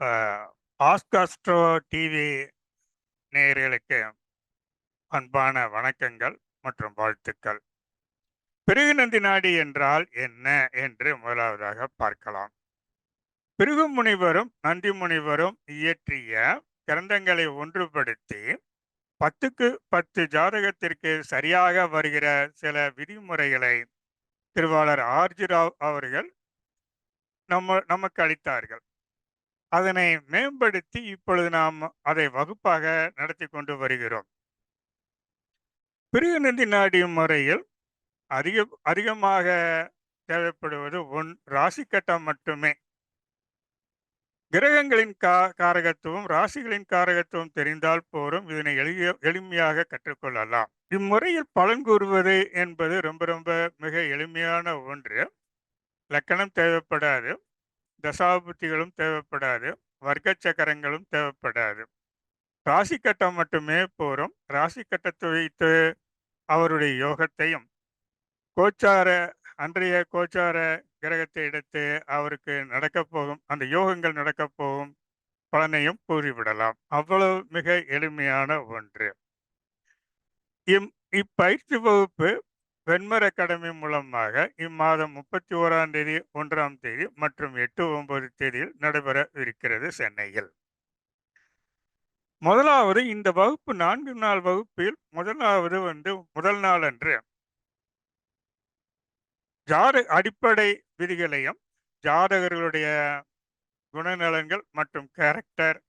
ஆஸ்காஸ்ட்ரோ TV நேயர்களுக்கு அன்பான வணக்கங்கள் மற்றும் வாழ்த்துக்கள். பிருகுநந்தி நாடி என்றால் என்ன என்று முதலாவதாக பார்க்கலாம். பிருகு முனிவரும் நந்தி முனிவரும் இயற்றிய கிரந்தங்களை ஒன்றுபடுத்தி பத்துக்கு பத்து ஜாதகத்திற்கு சரியாக வருகிற சில விதிமுறைகளை திருவாளர் ஆர்ஜிராவ் அவர்கள் நம்ம நமக்கு அளித்தார்கள். அதனை மேம்படுத்தி இப்பொழுது நாம் அதை வகுப்பாக நடத்தி கொண்டு வருகிறோம். பிரிகுநந்தி நாடி முறையில் அதிக அதிகமாக தேவைப்படுவது ஒன் ராசி கட்டம் மட்டுமே. கிரகங்களின் கா காரகத்துவம் ராசிகளின் காரகத்துவம் தெரிந்தால் போரும் இதனை எளிய எளிமையாக கற்றுக்கொள்ளலாம். இம்முறையில் பலன் கூறுவது என்பது ரொம்ப ரொம்ப மிக எளிமையான ஒன்று. லக்கணம் தேவைப்படாது. தசாபுத்திகளும் தேவைப்படாது வர்க்க சக்கரங்களும் தேவைப்படாது. ராசி கட்டம் மட்டுமே போரும். ராசி கட்டத்தை வைத்து அவருடைய யோகத்தையும் கோச்சார அன்றைய கோச்சார கிரகத்தை எடுத்து அவருக்கு நடக்க போகும் அந்த யோகங்கள் நடக்க போகும் பலனையும் கூறிவிடலாம். அவ்வளவு மிக எளிமையான ஒன்று. இம் இப்பயிற்சி வகுப்பு வெண்மர் அகாடமி மூலமாக இம்மாதம் முப்பத்தி ஓராம் தேதி ஒன்றாம் தேதி மற்றும் எட்டு ஒன்பது தேதியில் நடைபெற இருக்கிறது சென்னையில். முதலாவது இந்த வகுப்பு நான்கு நாள் வகுப்பில் முதலாவது வந்து முதல் நாள் அன்று ஜாத அடிப்படை விதிகளையும் ஜாதகர்களுடைய குணநலன்கள் மற்றும் கேரக்டர்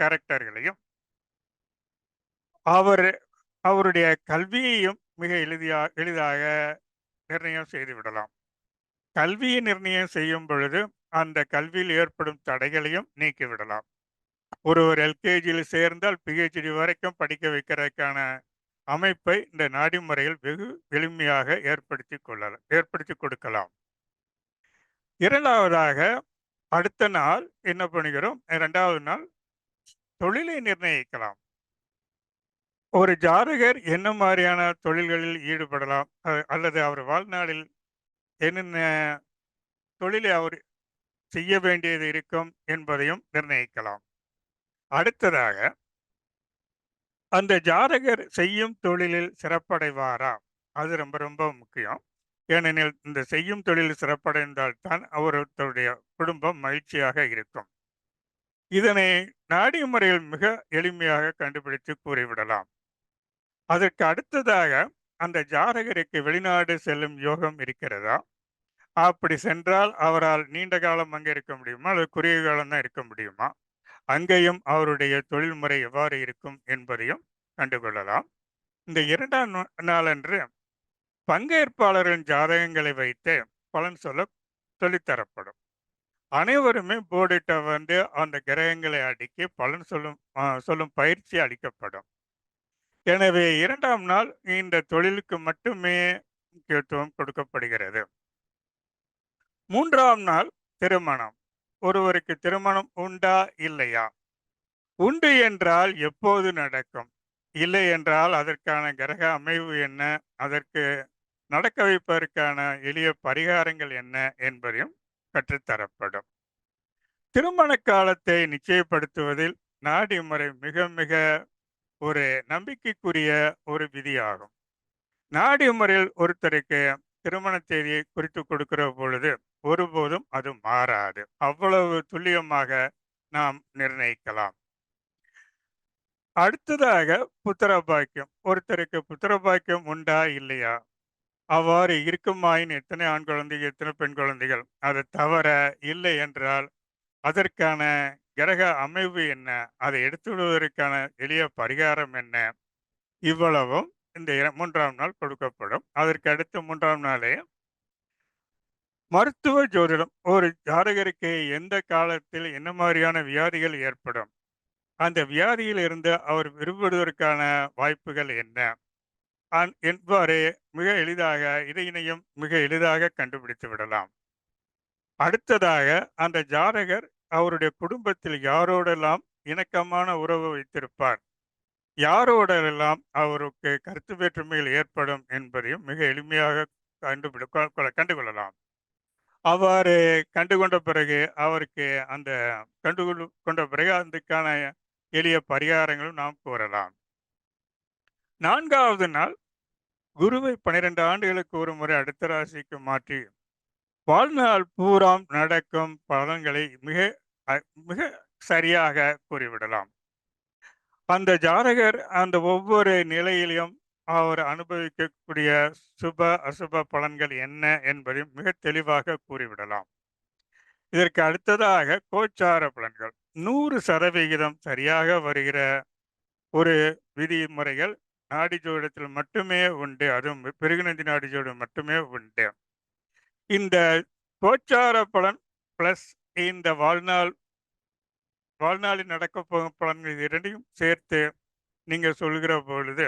கேரக்டர்களையும் அவர் அவருடைய கல்வியையும் மிக எளிதியா எளிதாக நிர்ணயம் செய்து விடலாம். கல்வியை நிர்ணயம் செய்யும் பொழுது அந்த கல்வியில் ஏற்படும் தடைகளையும் நீக்கி விடலாம். ஒருவர் எல்கேஜியில் சேர்ந்தால் பிஹெச்டி வரைக்கும் படிக்க வைக்கிறதுக்கான அமைப்பை இந்த நாடி முறையில் வெகு எளிமையாக ஏற்படுத்தி கொள்ளலாம் ஏற்படுத்தி கொடுக்கலாம். இரண்டாவதாக அடுத்த நாள் என்ன பண்ணுகிறோம்? இரண்டாவது நாள் தொழிலை நிர்ணயிக்கலாம். ஒரு ஜாதகர் என்ன மாதிரியான தொழில்களில் ஈடுபடலாம்? அல்லது அவர் வாழ்நாளில் என்னென்ன தொழிலை அவர் செய்ய வேண்டியது இருக்கும் என்பதையும் நிர்ணயிக்கலாம். அடுத்ததாக அந்த ஜாதகர் செய்யும் தொழிலில் சிறப்படைவாரா? அது ரொம்ப ரொம்ப முக்கியம். ஏனெனில் இந்த செய்யும் தொழில் சிறப்படைந்தால்தான் அவருடைய குடும்பம் மகிழ்ச்சியாக இருக்கும். இதனை நாடி முறையில் மிக எளிமையாக கண்டுபிடித்து கூறிவிடலாம். அதற்கு அடுத்ததாக அந்த ஜாதகருக்கு வெளிநாடு செல்லும் யோகம் இருக்கிறதா? அப்படி சென்றால் அவரால் நீண்ட காலம் அங்கே இருக்க முடியுமா? அல்லது குறுகிய காலம் தான் இருக்க முடியுமா? அங்கேயும் அவருடைய தொழில்முறை எவ்வாறு இருக்கும் என்பதையும் கண்டுகொள்ளலாம். இந்த இரண்டாம் நாளன்று பங்கேற்பாளர்களின் ஜாதகங்களை வைத்து பலன் சொல்ல சொல்லித்தரப்படும் அனைவருமே போர்டிட்ட வந்து அந்த கிரகங்களை அடுக்கி பலன் சொல்லும் சொல்லும் பயிற்சி அளிக்கப்படும். எனவே இரண்டாம் நாள் இந்த தொழிலுக்கு மட்டுமே முக்கியத்துவம் கொடுக்கப்படுகிறது. மூன்றாம் நாள் திருமணம். ஒருவருக்கு திருமணம் உண்டா? இல்லையா? உண்டு என்றால் எப்போது நடக்கும்? இல்லை என்றால் அதற்கான கிரக அமைவு என்ன? அதற்கு நடக்க வைப்பதற்கான எளிய பரிகாரங்கள் என்ன? என்பதையும் கற்றுத்தரப்படும். திருமண காலத்தை நிச்சயப்படுத்துவதில் நாடி முறை மிக மிக ஒரு நம்பிக்கைக்குரிய ஒரு விதியாகும். நாடி முறையில் ஒருத்தருக்கு திருமண தேதியை குறித்து கொடுக்கிற பொழுது ஒருபோதும் அது மாறாது. அவ்வளவு துல்லியமாக நாம் நிர்ணயிக்கலாம். அடுத்ததாக புத்திர பாக்கியம் ஒருத்தருக்கு புத்திர பாக்கியம் உண்டா இல்லையா? அவ்வாறு இருக்குமாயின் எத்தனை ஆண் குழந்தைகள் எத்தனை பெண் குழந்தைகள் அது தவற இல்லை என்றால் அதற்கான கிரக அமைவு என்ன? அதை எடுத்துவிடுவதற்கான எளிய பரிகாரம் என்ன? இவ்வளவும் இந்த மூன்றாம் நாள் கொடுக்கப்படும். அதற்கு அடுத்த மூன்றாம் நாளே மருத்துவ ஜோதிடம். ஒரு ஜாதகருக்கு எந்த காலத்தில் என்ன மாதிரியான வியாதிகள் ஏற்படும்? அந்த வியாதியில் இருந்து அவர் விரும்புவதற்கான வாய்ப்புகள் என்ன? என்பாறு மிக எளிதாக இதையினையும் மிக எளிதாக கண்டுபிடித்து விடலாம். அடுத்ததாக அந்த ஜாதகர் அவருடைய குடும்பத்தில் யாரோடெல்லாம் இணக்கமான உறவு வைத்திருப்பார் யாரோடெல்லாம் அவருக்கு கருத்து வேற்றுமைகள் ஏற்படும் என்பதையும் மிக எளிமையாக கண்டுபிடி கண்டுகொள்ளலாம் அவ்வாறு கண்டுகொண்ட பிறகு அவருக்கு அந்த கண்டுகொண்டு கொண்ட பிறகு அதுக்கான எளிய பரிகாரங்களும் நாம் கூறலாம். நான்காவது நாள் குருவை 12 ஆண்டுகளுக்கு ஒரு முறை அடுத்த ராசிக்கு மாற்றி, வாழ்நாள் பூராம் நடக்கும் பலன்களை மிக மிக சரியாக கூறிவிடலாம். அந்த ஜாதகர் அந்த ஒவ்வொரு நிலையிலும் அவர் அனுபவிக்கக்கூடிய சுப, அசுப பலன்கள் என்ன என்பதையும் மிக தெளிவாக கூறிவிடலாம். இதற்கு அடுத்ததாக கோச்சார பலன்கள். 100% சரியாக வருகிற ஒரு விதிமுறைகள் நாடி ஜோடத்தில் மட்டுமே உண்டு. அதுவும் பெருகினந்தி நாடி ஜோடம் மட்டுமே உண்டு. இந்த கோச்சார பலன் பிளஸ் இந்த வாழ்நாள் வாழ்நாளில் நடக்க போகும் பலன்கள் இரண்டையும் சேர்த்து நீங்க சொல்கிற பொழுது,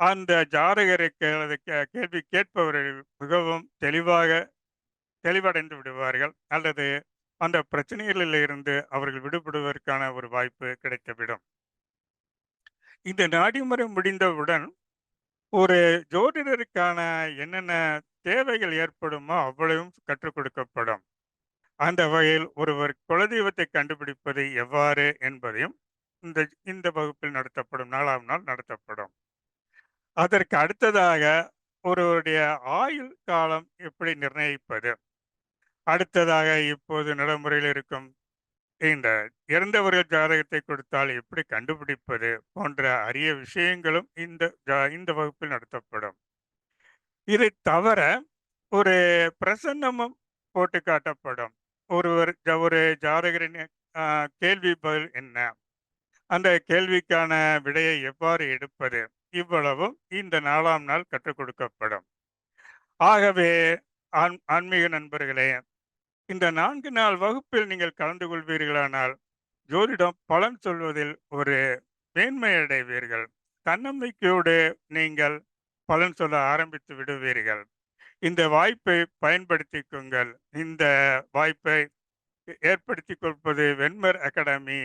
அந்த ஜாதகருக்கு அல்லது கே கேள்வி கேட்பவர்கள் மிகவும் தெளிவாக தெளிவடைந்து விடுவார்கள். அல்லது அந்த பிரச்சனைகளில் இருந்து அவர்கள் விடுபடுவதற்கான ஒரு வாய்ப்பு கிடைத்துவிடும். இந்த நாடிமுறை முடிந்தவுடன், ஒரு ஜோதிடருக்கான என்னென்ன தேவைகள் ஏற்படுமோ அவ்வளவும் கற்றுக் கொடுக்கப்படும். அந்த வகையில் ஒருவர் குலதெய்வத்தை கண்டுபிடிப்பது எவ்வாறு என்பதையும் இந்த இந்த வகுப்பில் நடத்தப்படும். நாலாம் நாள் நடத்தப்படும். அதற்கு அடுத்ததாக ஒருவருடைய ஆயுள் காலம் எப்படி நிர்ணயிப்பது? அடுத்ததாக இப்போது நடைமுறையில் இருக்கும் இந்த இறந்தவர்கள் ஜாதகத்தை கொடுத்தால் எப்படி கண்டுபிடிப்பது? போன்ற அரிய விஷயங்களும் இந்த ஜா இந்த வகுப்பில் நடத்தப்படும். இதை தவிர ஒரு பிரசன்னமும் போட்டு காட்டப்படும். ஒருவர் ஒரு ஜாதகரின் கேள்வி பதில் என்ன? அந்த கேள்விக்கான விடையை எவ்வாறு எடுப்பது? இவ்வளவும் இந்த நாலாம் நாள் கற்றுக் கொடுக்கப்படும். ஆகவே ஆன் ஆன்மீக நண்பர்களே, இந்த நான்கு நாள் வகுப்பில் நீங்கள் கலந்து கொள்வீர்களானால், ஜோதிடம் பலன் சொல்வதில் ஒரு மேன்மை அடைவீர்கள். தன்னம்பிக்கையோடு நீங்கள் பலன் சொல்ல ஆரம்பித்து விடுவீர்கள். இந்த வாய்ப்பை பயன்படுத்திக்குங்கள். இந்த வாய்ப்பை ஏற்படுத்தி கொடுப்பது வெண்மர் அகாடமி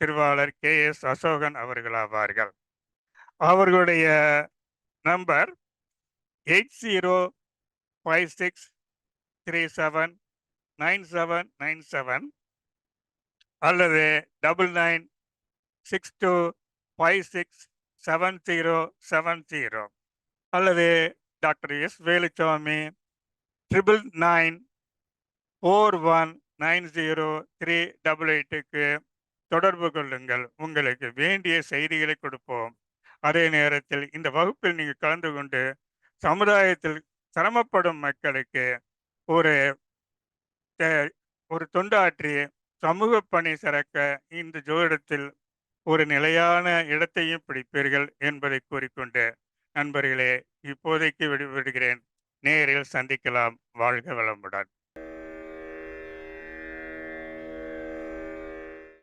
திருவாளர் கே. எஸ். அசோகன் அவர்களாவார்கள். அவர்களுடைய number eight zero five six three seven nine seven nine seven அல்லது double nine six two five six seven zero seven zero. அல்லது டாக்டர் எஸ். வேலுச்சாமி 9994190388க்கு தொடர்பு கொள்ளுங்கள். உங்களுக்கு வேண்டிய செய்திகளை கொடுப்போம். அதே நேரத்தில் இந்த வகுப்பில் நீங்க கலந்து கொண்டு, சமுதாயத்தில் சிரமப்படும் மக்களுக்கு ஒரு ஒரு தொண்டாற்றி சமூக பணி சிறக்க இந்த ஜோதிடத்தில் ஒரு நிலையான இடத்தையும் பிடிப்பீர்கள் என்பதை கூறிக்கொண்டு, நண்பர்களே இப்போதைக்கு விடுபடுகிறேன் நேரில் சந்திக்கலாம். வாழ்க வளமுடன்.